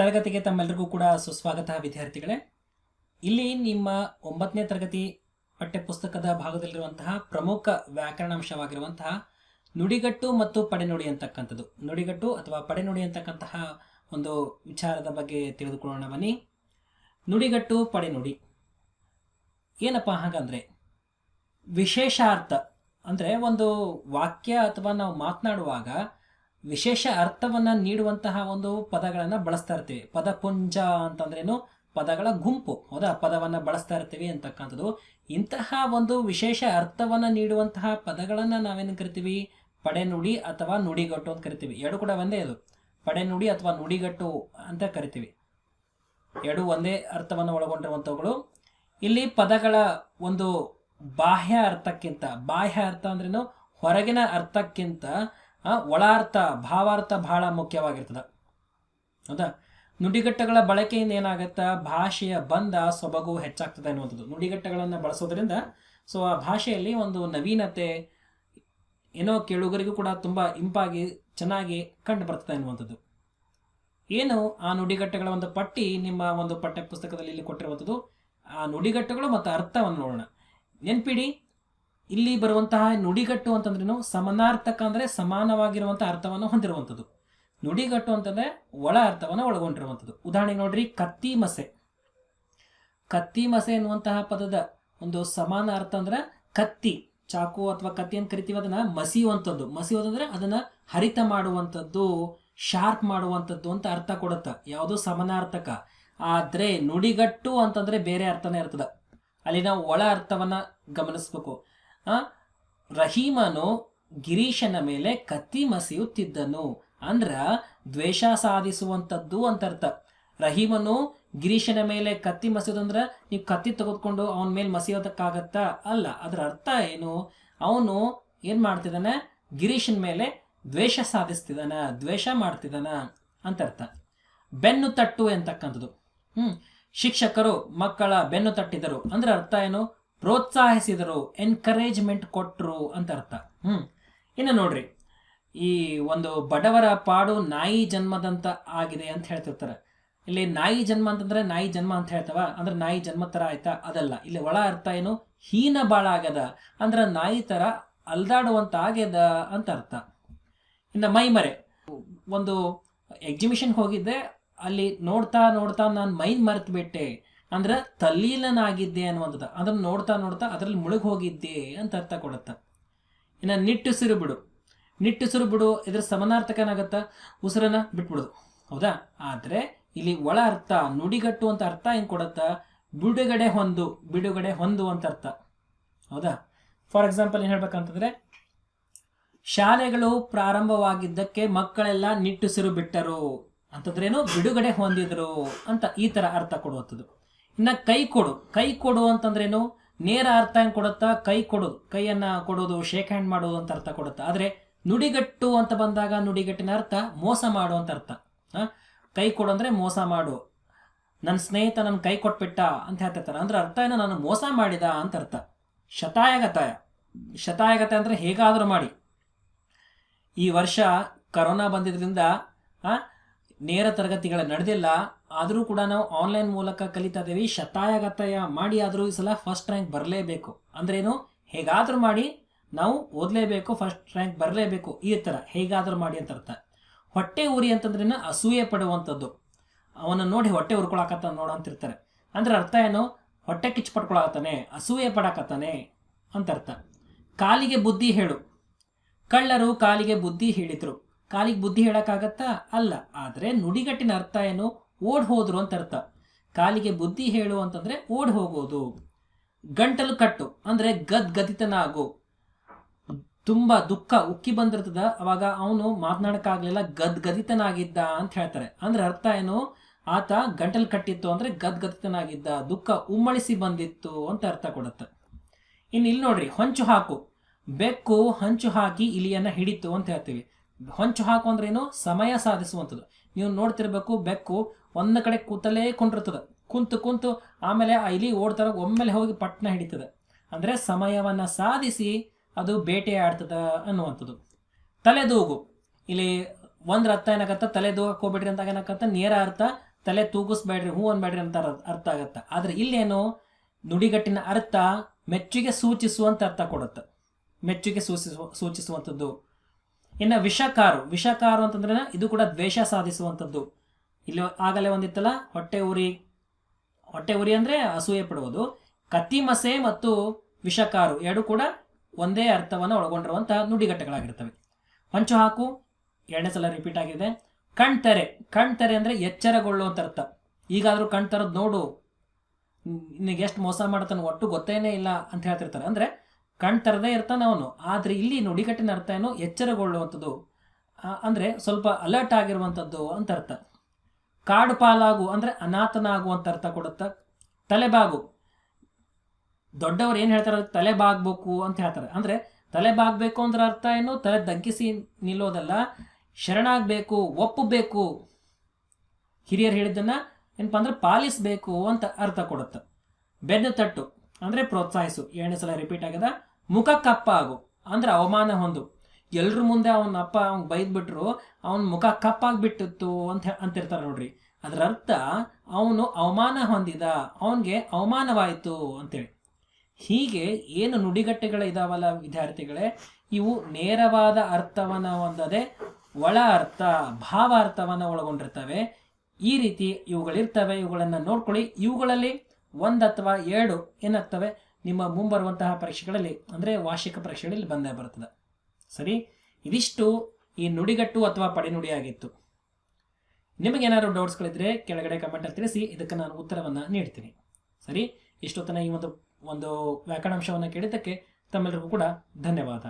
ತರಗತಿಗೆ ತಮ್ಮೆಲ್ಲರಿಗೂ ಕೂಡ ಸುಸ್ವಾಗತ ವಿದ್ಯಾರ್ಥಿಗಳೇ. ಇಲ್ಲಿ ನಿಮ್ಮ ಒಂಬತ್ತನೇ ತರಗತಿ ಪಠ್ಯಪುಸ್ತಕದ ಭಾಗದಲ್ಲಿರುವಂತಹ ಪ್ರಮುಖ ವ್ಯಾಕರಣಾಂಶವಾಗಿರುವಂತಹ ನುಡಿಗಟ್ಟು ಮತ್ತು ಪಡೆನುಡಿ ಅಂತಕ್ಕಂಥದ್ದು. ನುಡಿಗಟ್ಟು ಅಥವಾ ಪಡೆನುಡಿ ಅಂತಕ್ಕಂತಹ ಒಂದು ವಿಚಾರದ ಬಗ್ಗೆ ತಿಳಿದುಕೊಳ್ಳೋಣ ಬನ್ನಿ. ನುಡಿಗಟ್ಟು, ಪಡೆನುಡಿ. ಏನಪ್ಪ ಹಾಗಂದ್ರೆ, ವಿಶೇಷಾರ್ಥ ಅಂದರೆ ಒಂದು ವಾಕ್ಯ ಅಥವಾ ನಾವು ಮಾತನಾಡುವಾಗ ವಿಶೇಷ ಅರ್ಥವನ್ನು ನೀಡುವಂತಹ ಒಂದು ಪದಗಳನ್ನು ಬಳಸ್ತಾ ಇರ್ತೀವಿ. ಪದಪುಂಜ ಅಂತಂದ್ರೇನು? ಪದಗಳ ಗುಂಪು. ಹೌದಾ? ಪದವನ್ನು ಬಳಸ್ತಾ ಇರ್ತೀವಿ ಅಂತಕ್ಕಂಥದ್ದು. ಇಂತಹ ಒಂದು ವಿಶೇಷ ಅರ್ಥವನ್ನು ನೀಡುವಂತಹ ಪದಗಳನ್ನು ನಾವೇನು ಕರಿತೀವಿ? ಪಡೆನುಡಿ ಅಥವಾ ನುಡಿಗಟ್ಟು ಅಂತ ಕರಿತೀವಿ. ಎರಡು ಕೂಡ ಒಂದೇ ಅದು. ಪಡೆನುಡಿ ಅಥವಾ ನುಡಿಗಟ್ಟು ಅಂತ ಕರಿತೀವಿ. ಎರಡು ಒಂದೇ ಅರ್ಥವನ್ನು ಒಳಗೊಂಡಿರುವಂಥವುಗಳು. ಇಲ್ಲಿ ಪದಗಳ ಒಂದು ಬಾಹ್ಯ ಅರ್ಥಕ್ಕಿಂತ, ಬಾಹ್ಯ ಅರ್ಥ ಅಂದ್ರೇನು? ಹೊರಗಿನ ಅರ್ಥಕ್ಕಿಂತ ಆ, ಒಳ ಅರ್ಥ ಭಾವಾರ್ಥ ಬಹಳ ಮುಖ್ಯವಾಗಿರ್ತದೆ. ಹೌದಾ? ನುಡಿಗಟ್ಟುಗಳ ಬಳಕೆಯಿಂದ ಏನಾಗುತ್ತೆ? ಭಾಷೆಯ ಬಂಧ ಸೊಬಗು ಹೆಚ್ಚಾಗ್ತದೆ ಅನ್ನುವಂಥದ್ದು. ನುಡಿಗಟ್ಟುಗಳನ್ನು ಬಳಸೋದ್ರಿಂದ ಸೊ ಆ ಭಾಷೆಯಲ್ಲಿ ಒಂದು ನವೀನತೆ ಏನೋ ಕೇಳುಗರಿಗೂ ಕೂಡ ತುಂಬ ಇಂಪಾಗಿ ಚೆನ್ನಾಗಿ ಕಂಡು ಬರ್ತದೆ ಅನ್ನುವಂಥದ್ದು. ಏನು? ಆ ನುಡಿಗಟ್ಟುಗಳ ಒಂದು ಪಟ್ಟಿ ನಿಮ್ಮ ಒಂದು ಪಠ್ಯ ಪುಸ್ತಕದಲ್ಲಿ ಇಲ್ಲಿ ಕೊಟ್ಟಿರುವಂಥದ್ದು. ಆ ನುಡಿಗಟ್ಟುಗಳು ಮತ್ತು ಅರ್ಥವನ್ನು ನೋಡೋಣ. ನೆನ್ಪಿಡಿ ಇಲ್ಲಿ ಬರುವಂತಹ ನುಡಿಗಟ್ಟು ಅಂತಂದ್ರೇನು ಸಮನಾರ್ಥಕ ಅಂದರೆ ಸಮಾನವಾಗಿರುವಂಥ ಅರ್ಥವನ್ನು ಹೊಂದಿರುವಂಥದ್ದು. ನುಡಿಗಟ್ಟು ಅಂತಂದ್ರೆ ಒಳ ಅರ್ಥವನ್ನು ಒಳಗೊಂಡಿರುವಂಥದ್ದು. ಉದಾಹರಣೆಗೆ ನೋಡ್ರಿ, ಕತ್ತಿ ಮಸೆ. ಕತ್ತಿ ಮಸೆ ಎನ್ನುವಂತಹ ಪದದ ಒಂದು ಸಮಾನ ಅರ್ಥ ಅಂದ್ರೆ ಕತ್ತಿ. ಚಾಕು ಅಥವಾ ಕತ್ತಿ ಅಂತ ಕರಿತೀವಿ, ಅದನ್ನ ಮಸಿಯುವಂಥದ್ದು ಮಸಿಯೋದಂದ್ರೆ ಅದನ್ನ ಹರಿತ ಮಾಡುವಂಥದ್ದು, ಶಾರ್ಪ್ ಮಾಡುವಂಥದ್ದು ಅಂತ ಅರ್ಥ ಕೊಡುತ್ತ. ಯಾವುದು ಸಮಾನಾರ್ಥಕ? ಆದರೆ ನುಡಿಗಟ್ಟು ಅಂತಂದ್ರೆ ಬೇರೆ ಅರ್ಥನೇ ಇರ್ತದ. ಅಲ್ಲಿ ನಾವು ಒಳ ಅರ್ಥವನ್ನ ಗಮನಿಸ್ಬೇಕು. ರಹೀಮನು ಗಿರೀಶನ ಮೇಲೆ ಕತ್ತಿ ಮಸಿಯುತ್ತಿದ್ದನು. ಅಂದ್ರ ದ್ವೇಷ ಸಾಧಿಸುವಂಥದ್ದು ಅಂತ ಅರ್ಥ ರಹೀಮನು ಗಿರೀಶನ ಮೇಲೆ ಕತ್ತಿ ಮಸಿಯೋದಂದ್ರ ನೀವು ಕತ್ತಿ ತೆಗೆದುಕೊಂಡು ಅವನ ಮೇಲೆ ಮಸಿಯೋದಕ್ಕಾಗತ್ತಾ? ಅಲ್ಲ, ಅದರ ಅರ್ಥ ಏನು? ಅವನು ಏನ್ ಮಾಡ್ತಿದ್ದಾನೆ? ಗಿರೀಶನ ಮೇಲೆ ದ್ವೇಷ ಸಾಧಿಸ್ತಿದ್ದಾನ, ದ್ವೇಷ ಮಾಡ್ತಿದ್ದಾನ ಅಂತ ಅರ್ಥ ಬೆನ್ನು ತಟ್ಟು ಅಂತಕ್ಕಂಥದ್ದು. ಹ್ಮ್, ಶಿಕ್ಷಕರು ಮಕ್ಕಳ ಬೆನ್ನು ತಟ್ಟಿದರು. ಅಂದ್ರೆ ಅರ್ಥ ಏನು? ಪ್ರೋತ್ಸಾಹಿಸಿದರು ಎನ್ಕರೇಜ್ಮೆಂಟ್ ಕೊಟ್ಟರು ಅಂತ ಅರ್ಥ. ಹ್ಮ್. ಇನ್ನು ನೋಡ್ರಿ, ಈ ಒಂದು ಬಡವರ ಪಾಡು ನಾಯಿ ಜನ್ಮದಂತ ಆಗಿದೆ ಅಂತ ಹೇಳ್ತಿರ್ತಾರೆ. ಇಲ್ಲಿ ನಾಯಿ ಜನ್ಮ ಅಂತಂದ್ರೆ ನಾಯಿ ಜನ್ಮ ಅಂತ ಹೇಳ್ತವ? ಅಂದ್ರೆ ನಾಯಿ ಜನ್ಮ ತರ ಆಯ್ತಾ? ಅದಲ್ಲ. ಇಲ್ಲಿ ಒಳ ಅರ್ಥ ಏನು? ಹೀನ ಬಾಳ ಆಗ್ಯದ. ಅಂದ್ರೆ ನಾಯಿ ತರ ಅಲ್ದಾಡುವಂತ ಆಗ್ಯದ ಅಂತ ಅರ್ಥ. ಇನ್ನು ಮೈಮರೆ ಒಂದು ಎಕ್ಸಿಬಿಷನ್ ಹೋಗಿದ್ದೆ. ಅಲ್ಲಿ ನೋಡ್ತಾ ನೋಡ್ತಾ ನಾನು ಮೈನ್ ಮರೆತು ಬಿಟ್ಟೆ ಅಂದ್ರೆ ತಲ್ಲೀಲನಾಗಿದ್ದೆ ಅನ್ನುವಂಥದ್ದು. ಅದನ್ನು ನೋಡ್ತಾ ನೋಡ್ತಾ ಅದರಲ್ಲಿ ಮುಳುಗಿ ಹೋಗಿದ್ದೆ ಅಂತ ಅರ್ಥ ಕೊಡುತ್ತೆ. ಇನ್ನು ನಿಟ್ಟುಸಿರು ಬಿಡು. ನಿಟ್ಟುಸಿರು ಬಿಡು, ಇದ್ರ ಸಮನಾರ್ಥಕನಾಗತ್ತ? ಉಸಿರನ್ನ ಬಿಟ್ಬಿಡುದು ಹೌದಾ? ಆದರೆ ಇಲ್ಲಿ ಒಳ ಅರ್ಥ, ನುಡಿಗಟ್ಟು ಅಂತ ಅರ್ಥ ಏನು ಕೊಡತ್ತ? ಬಿಡುಗಡೆ ಹೊಂದು ಬಿಡುಗಡೆ ಹೊಂದು ಅಂತ ಅರ್ಥ. ಹೌದಾ? ಫಾರ್ ಎಕ್ಸಾಂಪಲ್ ಏನು ಹೇಳ್ಬೇಕಂತಂದ್ರೆ, ಶಾಲೆಗಳು ಪ್ರಾರಂಭವಾಗಿದ್ದಕ್ಕೆ ಮಕ್ಕಳೆಲ್ಲ ನಿಟ್ಟುಸಿರು ಬಿಟ್ಟರು. ಅಂತಂದ್ರೇನು? ಬಿಡುಗಡೆ ಹೊಂದಿದ್ರು ಅಂತ ಈ ತರ ಅರ್ಥ ಕೊಡುವಂಥದ್ದು. ಇನ್ನ ಕೈ ಕೊಡು. ಕೈ ಕೊಡು ಅಂತಂದ್ರೇನು? ನೇರ ಅರ್ಥ ಏನು ಕೊಡುತ್ತಾ? ಕೈ ಕೊಡೋದು. ಕೈಯನ್ನ ಕೊಡೋದು ಶೇಕ್ ಹ್ಯಾಂಡ್ ಮಾಡೋದು ಅಂತ ಅರ್ಥ ಕೊಡುತ್ತಾ? ಆದರೆ ನುಡಿಗಟ್ಟು ಅಂತ ಬಂದಾಗ ನುಡಿಗಟ್ಟಿನ ಅರ್ಥ ಮೋಸ ಮಾಡು ಅಂತ ಅರ್ಥ? ಕೈ ಕೊಡು ಅಂದ್ರೆ ಮೋಸ ಮಾಡು. ನನ್ನ ಸ್ನೇಹಿತ ನನ್ನ ಕೈ ಕೊಟ್ಬಿಟ್ಟ ಅಂತ ಹೇಳ್ತಿರ್ತಾರೆ ಅಂದ್ರೆ ಅರ್ಥ ಏನು? ನಾನು ಮೋಸ ಮಾಡಿದ ಅಂತ ಅರ್ಥ. ಶತಾಯಗತಾಯ. ಶತಾಯಗತ ಅಂದ್ರೆ ಹೇಗಾದರೂ ಮಾಡಿ. ಈ ವರ್ಷ ಕರೋನಾ ಬಂದಿದ್ರಿಂದ ನೇರ ತರಗತಿಗಳ ನಡೆದಿಲ್ಲ. ಆದರೂ ಕೂಡ ನಾವು ಆನ್ಲೈನ್ ಮೂಲಕ ಕಲಿತಾ ಇದ್ದೀವಿ. ಶತಾಯಗತಾಯ ಮಾಡಿ ಆದರೂ ಈ ಸಲ ಫಸ್ಟ್ ರ್ಯಾಂಕ್ ಬರಲೇಬೇಕು. ಅಂದ್ರೇನು? ಹೇಗಾದರೂ ಮಾಡಿ ನಾವು ಓದಲೇಬೇಕು ಫಸ್ಟ್ ರ್ಯಾಂಕ್ ಬರಲೇಬೇಕು. ಈ ಥರ ಹೇಗಾದರೂ ಮಾಡಿ ಅಂತ ಅರ್ಥ. ಹೊಟ್ಟೆ ಉರಿ ಅಂತಂದ್ರೇನ? ಅಸೂಯೆ ಪಡುವಂಥದ್ದು. ಅವನ ನೋಡಿ ಹೊಟ್ಟೆ ಉರ್ಕೊಳಕತ್ತ ನೋಡು ಅಂತಿರ್ತಾರೆ. ಅಂದ್ರೆ ಅರ್ಥ ಏನು? ಹೊಟ್ಟೆ ಕಿಚ್ಚು ಪಡ್ಕೊಳಕತ್ತಾನೆ ಅಸೂಯೆ ಪಡಕತ್ತಾನೆ ಅಂತ ಅರ್ಥ. ಕಾಲಿಗೆ ಬುದ್ಧಿ ಹೇಳು. ಕಳ್ಳರು ಕಾಲಿಗೆ ಬುದ್ಧಿ ಹೇಳಿದ್ರು. ಕಾಲಿಗೆ ಬುದ್ಧಿ ಹೇಳೋಕ್ಕಾಗತ್ತಾ? ಅಲ್ಲ. ಆದರೆ ನುಡಿಗಟ್ಟಿನ ಅರ್ಥ ಏನು? ಓಡ್ ಹೋದ್ರು ಅಂತ ಅರ್ಥ. ಕಾಲಿಗೆ ಬುದ್ಧಿ ಹೇಳು ಅಂತಂದ್ರೆ ಓಡ್ ಹೋಗೋದು. ಗಂಟಲು ಕಟ್ಟು, ಅಂದ್ರೆ ಗದ್ ಗದಿತನಾಗು ತುಂಬಾ ದುಃಖ, ಉಕ್ಕಿ ಬಂದಿರ್ತದ. ಅವಾಗ ಅವನು ಮಾತನಾಡೋಕ್ಕಾಗಲಿಲ್ಲ ಗದ್ಗದಿತನಾಗಿದ್ದ ಅಂತ ಹೇಳ್ತಾರೆ. ಅಂದ್ರೆ ಅರ್ಥ ಏನು? ಆತ ಗಂಟಲು ಕಟ್ಟಿತ್ತು ಅಂದ್ರೆ ಗದ್ಗದಿತನಾಗಿದ್ದ ದುಃಖ ಉಮ್ಮಳಿಸಿ ಬಂದಿತ್ತು ಅಂತ ಅರ್ಥ ಕೊಡುತ್ತೆ. ಇನ್ನು ಇಲ್ಲಿ ನೋಡ್ರಿ, ಹೊಂಚು ಹಾಕು. ಬೆಕ್ಕು ಹಂಚು ಹಾಕಿ ಇಲಿಯನ್ನ ಹಿಡಿತು ಅಂತ ಹೇಳ್ತೀವಿ. ಹೊಂಚು ಹಾಕು ಅಂದ್ರೆ ಏನು? ಸಮಯ ಸಾಧಿಸುವಂಥದ್ದು. ನೀವು ನೋಡ್ತಿರ್ಬೇಕು, ಬೆಕ್ಕು ಒಂದ ಕಡೆ ಕೂತಲೇ ಕುಂಡಿರ್ತದೆ. ಕುಂತು ಕುಂತು ಆಮೇಲೆ ಆ ಇಲಿ ಓಡ್ತಾರ, ಒಮ್ಮೆಲೆ ಹೋಗಿ ಪಟ್ನ ಹಿಡಿತದೆ. ಅಂದ್ರೆ ಸಮಯವನ್ನ ಸಾಧಿಸಿ ಅದು ಬೇಟೆ ಆಡ್ತದ ಅನ್ನುವಂಥದ್ದು. ತಲೆದೂಗು. ಇಲ್ಲಿ ಒಂದ್ರ ಅರ್ಥ ಏನಾಗತ್ತ? ತಲೆ ಅಂತ ಏನಾಗತ್ತ? ನೇರ ಅರ್ಥ, ತಲೆ ತೂಗಿಸ್ಬೇಡ್ರಿ, ಹೂ ಅನ್ಬೇಡ್ರಿ ಅಂತ ಅರ್- ಅರ್ಥ ಆಗತ್ತೆ. ಆದ್ರೆ ಇಲ್ಲೇನು ನುಡಿಗಟ್ಟಿನ ಅರ್ಥ ಮೆಚ್ಚುಗೆ ಸೂಚಿಸುವಂತ ಅರ್ಥ ಕೊಡುತ್ತೆ. ಮೆಚ್ಚುಗೆ ಸೂಚಿಸುವ ಸೂಚಿಸುವಂಥದ್ದು. ಇನ್ನು ವಿಷಕಾರು ವಿಷಕಾರು ಅಂತಂದ್ರೆ ಇದು ಕೂಡ ದ್ವೇಷ ಸಾಧಿಸುವಂಥದ್ದು ಇಲ್ಲಿ ಆಗಲೇ ಒಂದಿತ್ತಲ್ಲ, ಹೊಟ್ಟೆ ಉರಿ ಹೊಟ್ಟೆ ಉರಿ ಅಂದರೆ ಅಸೂಯೆ ಪಡುವುದು. ಕತ್ತಿಮಸೆ ಮತ್ತು ವಿಷಕಾರು ಎರಡು ಕೂಡ ಒಂದೇ ಅರ್ಥವನ್ನು ಒಳಗೊಂಡಿರುವಂತಹ ನುಡಿಗಟ್ಟೆಗಳಾಗಿರ್ತವೆ. ಹೊಂಚು ಹಾಕು, ಎರಡನೇ ಸಲ ರಿಪೀಟ್ ಆಗಿದೆ. ಕಣ್ತೆರೆ ಕಣ್ತೆರೆ ಅಂದರೆ ಎಚ್ಚರಗೊಳ್ಳುವಂಥ ಅರ್ಥ. ಈಗಾದರೂ ಕಣ್ ತೆರೆದು ನೋಡು. ನಿನಗೆ ಎಷ್ಟು ಮೋಸ ಮಾಡ್ತಾನೆ ಒಟ್ಟು ಗೊತ್ತೇನೇ ಇಲ್ಲ ಅಂತ ಹೇಳ್ತಿರ್ತಾರೆ. ಅಂದರೆ ಕಣ್ ತರದೇ ಇರ್ತಾನೆ ಅವನು. ಆದರೆ ಇಲ್ಲಿ ನುಡಿಗಟ್ಟಿನ ಅರ್ಥ ಏನು ಎಚ್ಚರಗೊಳ್ಳುವಂಥದ್ದು ಅಂದರೆ ಸ್ವಲ್ಪ ಅಲರ್ಟ್ ಆಗಿರುವಂಥದ್ದು ಅಂತ ಅರ್ಥ. ಕಾಡು ಪಾಲಾಗು, ಅಂದ್ರೆ ಅನಾಥನಾಗುವಂಥ ಅರ್ಥ ಕೊಡುತ್ತ? ತಲೆಬಾಗು. ದೊಡ್ಡವರು ಏನು ಹೇಳ್ತಾರೆ? ತಲೆ ಬಾಗ್ಬೇಕು ಅಂತ ಹೇಳ್ತಾರೆ. ಅಂದ್ರೆ ತಲೆ ಬಾಗ್ಬೇಕು ಅಂದ್ರೆ ಅರ್ಥ ಏನು? ತಲೆ ತಗ್ಗಿಸಿ ನಿಲ್ಲೋದಲ್ಲ. ಶರಣಾಗಬೇಕು, ಒಪ್ಪಬೇಕು. ಹಿರಿಯರು ಹೇಳಿದ್ದನ್ನು ಏನಪ್ಪ ಅಂದ್ರೆ ಪಾಲಿಸಬೇಕು ಅಂತ ಅರ್ಥ ಕೊಡುತ್ತೆ? ಬೆನ್ನು ತಟ್ಟು, ಅಂದ್ರೆ ಪ್ರೋತ್ಸಾಹಿಸು. ಏಳನೇ ಸಲ ರಿಪೀಟ್ ಆಗದ ಮುಖ ಕಪ್ಪಾಗು. ಅಂದ್ರೆ ಅವಮಾನ ಹೊಂದು. ಎಲ್ರ ಮುಂದೆ ಅವನ ಅಪ್ಪ ಅವ್ನ ಬೈದ್ಬಿಟ್ರು, ಅವನ ಮುಖ ಕಪ್ಪಾಗ್ಬಿಟ್ಟಿತ್ತು ಅಂತ ಅಂತಿರ್ತಾರೆ ನೋಡ್ರಿ. ಅದರ ಅರ್ಥ ಅವನು ಅವಮಾನ ಹೊಂದಿದ. ಅವನಿಗೆ ಅವಮಾನವಾಯಿತು ಅಂತೇಳಿ. ಹೀಗೆ ಏನು ನುಡಿಗಟ್ಟೆಗಳು ಇದಾವಲ್ಲ ವಿದ್ಯಾರ್ಥಿಗಳೇ? ಇವು ನೇರವಾದ ಅರ್ಥವನ್ನು ಹೊಂದದೆ ಒಳ ಅರ್ಥ, ಭಾವ ಅರ್ಥವನ್ನು ಒಳಗೊಂಡಿರ್ತವೆ. ಈ ರೀತಿ ಇವುಗಳಿರ್ತವೆ. ಇವುಗಳನ್ನು ನೋಡ್ಕೊಳ್ಳಿ. ಇವುಗಳಲ್ಲಿ ಒಂದು ಅಥವಾ ಎರಡು ಏನಾಗ್ತವೆ? ನಿಮ್ಮ ಮುಂಬರುವಂತಹ ಪರೀಕ್ಷೆಗಳಲ್ಲಿ, ಅಂದರೆ ವಾರ್ಷಿಕ ಪರೀಕ್ಷೆಗಳಲ್ಲಿ ಬಂದೇ ಬರ್ತದೆ ಸರಿ? ಇದಿಷ್ಟು ಈ ನುಡಿಗಟ್ಟು ಅಥವಾ ಪಡೆನುಡಿಯಾಗಿತ್ತು. ನಿಮಗೇನಾದ್ರು ಡೌಟ್ಸ್ಗಳಿದ್ರೆ ಕೆಳಗಡೆ ಕಮೆಂಟಲ್ಲಿ ತಿಳಿಸಿ, ಇದಕ್ಕೆ ನಾನು ಉತ್ತರವನ್ನು ನೀಡ್ತೀನಿ. ಸರಿ? ಇಷ್ಟೊತ್ತನ ಈ ಒಂದು ಒಂದು ವ್ಯಾಕರಣಾಂಶವನ್ನು ಕೇಳಿದ್ದಕ್ಕೆ ತಮ್ಮೆಲ್ಲರಿಗೂ ಕೂಡ ಧನ್ಯವಾದ.